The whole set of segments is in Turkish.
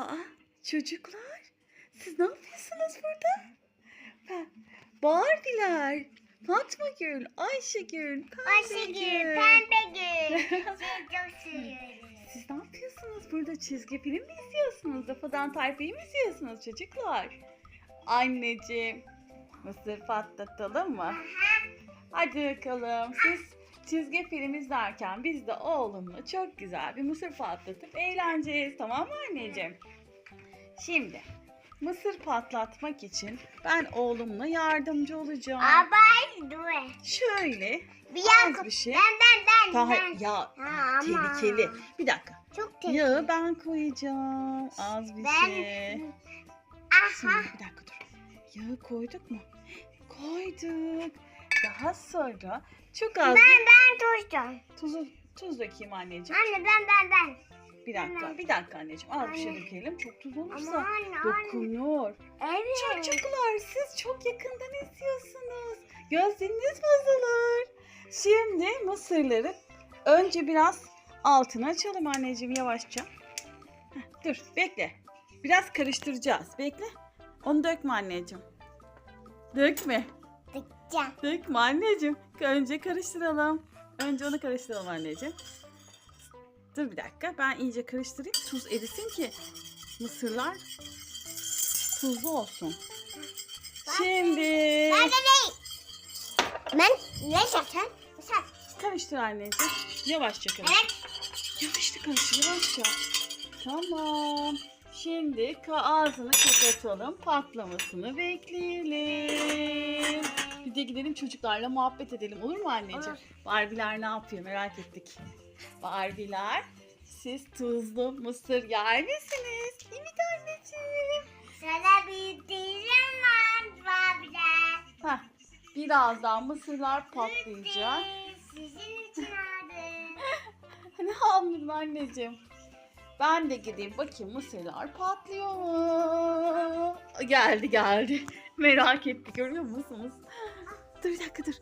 Aa çocuklar siz ne yapıyorsunuz burada? Ha, Barbie'ler. Fatma Gül, Ayşegül, Pembe Ayşegül, Gül. pembe gül. Seni çok seviyorum. Siz ne yapıyorsunuz burada? Çizgi film mi izliyorsunuz? Rafadan Tayfa'yı mı izliyorsunuz çocuklar? Anneciğim, mısır patlatalım mı? Hadi bakalım. Siz çizgi film izlerken biz de oğlumla çok güzel bir mısır patlatıp eğleneceğiz. Tamam mı anneciğim? Şimdi mısır patlatmak için ben oğlumla yardımcı olacağım. Abay dur. Şöyle Bir az bir şey. Ben ben ben. Daha ben. ya Ha, ama. tehlikeli. Bir dakika. Çok tehlikeli. Yağı ben koyacağım. Az bir Ben- şey. Şimdi Aha. bir dakika dur. Yağı koyduk mu? Koyduk. Daha sonra çok az Ben ben tuştum. tuzu tuz dökeyim anneciğim. Anne ben ben ben. Bir dakika, bir dakika anneciğim. Az bir şey dökelim. Çok tuz Ama olursa anne anne. dokunur. Evet. Çocuklar siz çok yakından izliyorsunuz. Gözleriniz bozulur. Şimdi mısırları önce biraz altını açalım anneciğim yavaşça. Heh, dur bekle. Biraz karıştıracağız. Bekle. Onu dökme anneciğim. Dökme. Tıkacağım. Dökme anneciğim. Önce karıştıralım. Önce onu karıştıralım anneciğim. Dur bir dakika. Ben iyice karıştırayım. Tuz erisin ki mısırlar tuzlu olsun. Şimdi Ben de değil. Ben ne zaten? Sen. karıştır anneciğim. Yavaşça karıştır. Evet. Yavaşça karıştır. Yavaşça. Tamam. Şimdi ağzını kapatalım. Patlamasını bekleyelim. Bir de gidelim çocuklarla muhabbet edelim. Olur mu anneciğim? Olur. Barbiler ne yapıyor merak ettik. Barbiler siz tuzlu mısır yer misiniz? Mi anneciğim? Sana bir diyeceğim var abiler. Heh, birazdan mısırlar patlayacak. Sizin için aldım. Ne anladın anneciğim? Ben de gideyim bakayım mısırlar patlıyor mu? Geldi geldi. Merak etti görüyor musunuz? Dur bir dakika dur.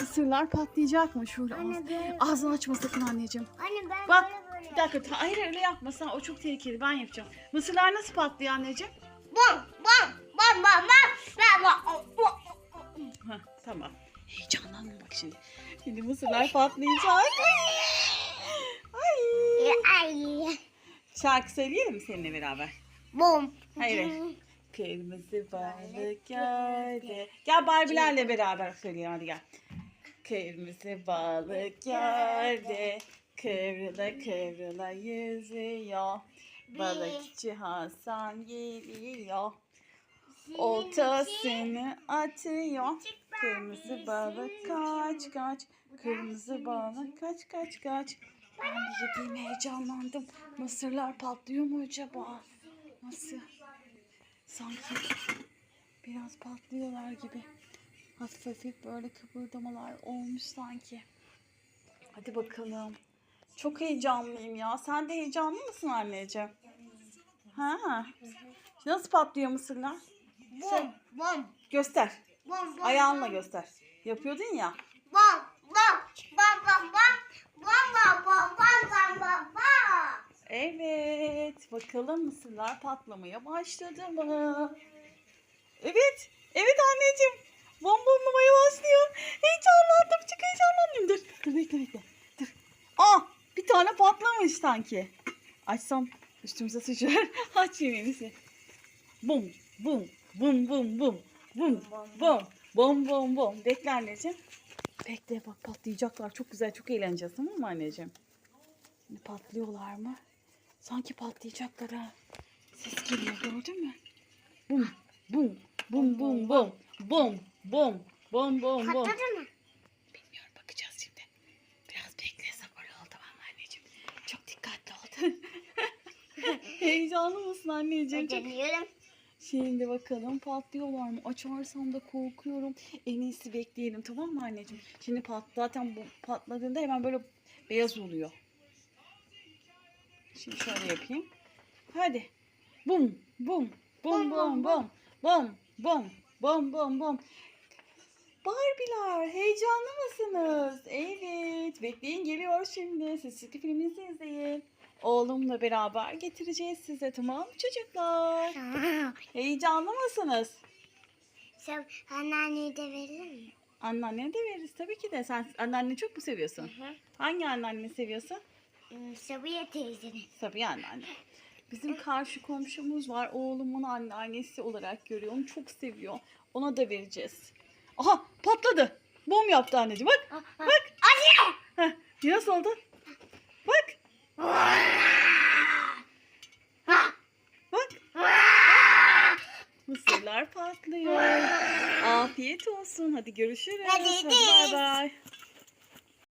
Mısırlar patlayacak mı? Şöyle ağız, Anne böyle. ağzını açma sakın anneciğim. Anne ben Bak, böyle. Bir dakika ta- hayır öyle yapma sen o çok tehlikeli ben yapacağım. Mısırlar nasıl patlıyor anneciğim? Bom bom bom bom bom. Heh, tamam. Heyecanlanma bak şimdi. Şimdi mısırlar patlayacak. Ay. Ay. Ay. Şarkı söyleyelim mi seninle beraber? Bom. Hayır. Kırmızı balık geldi. Gel Barbie'lerle beraber söyleyelim hadi gel. Kırmızı balık geldi. Kıvrıla kıvrıla yüzüyor. Balıkçı Hasan geliyor. Oltasını atıyor. Kırmızı balık kaç kaç. Kırmızı balık kaç kaç kaç. Ben gideyim heyecanlandım. Mısırlar patlıyor mu acaba? Nasıl? Sanki biraz patlıyorlar gibi. Hafif hafif böyle kıpırdamalar olmuş sanki. Hadi bakalım. Çok heyecanlıyım ya. Sen de heyecanlı mısın anneciğim? Ha. Nasıl patlıyor mısırlar? Bom bom Göster. bom bom. Ayağınla göster. Yapıyordun ya. Bom bom bom bom bom. Bom bom bom bom bom bom bom. Evet. Bakalım mısırlar patlamaya başladı mı? Evet. Evet anneciğim. Bombomlamaya başlıyor. Heyecanlandım. Çok heyecanlandım. Dur. Dur bekle bekle. Dur. Aa bir tane patlamış sanki. Açsam üstümüze sıçrar. Aç yemeğimizi. Bum bum bum bum bum bum bum bum bum bum. Bekle anneciğim. Bekle bak patlayacaklar. Çok güzel çok eğleneceğiz tamam mı anneciğim? Şimdi patlıyorlar mı? Sanki patlayacaklar ha. Ses geliyor gördün mü? Bum bum bum bum bum bum bum bum bum bum. Patladı mı? Bilmiyorum bakacağız şimdi. Biraz bekle sabırlı ol tamam mı anneciğim? Çok dikkatli ol. Heyecanlı mısın anneciğim? Çok- Geliyorum. Şimdi bakalım patlıyorlar mı? Açarsam da korkuyorum. En iyisi bekleyelim tamam mı anneciğim? Şimdi pat zaten bu patladığında hemen böyle beyaz oluyor. Şimdi şöyle yapayım. Hadi. Bum bum bum bum bum bum bum bum bum bum. Barbiler heyecanlı mısınız? Evet. Bekleyin geliyor şimdi. Siz çizgi filminizi izleyin. Oğlumla beraber getireceğiz size tamam mı çocuklar? Heyecanlı mısınız? Sen anneanneyi de verir mi? Anneannene de veririz tabii ki de. Sen anneanneni çok mu seviyorsun? Hangi anneanneni seviyorsun? Sabiye teyzenin. Tabii anneanne. Bizim karşı komşumuz var. Oğlumun anneannesi olarak görüyor. Onu çok seviyor. Ona da vereceğiz. Aha patladı. Bom yaptı anneciğim. Bak. Bak. Anne! Nasıl oldu? Bak. Bak. Mısırlar patlıyor. Afiyet olsun. Hadi görüşürüz. Hadi. bay bay.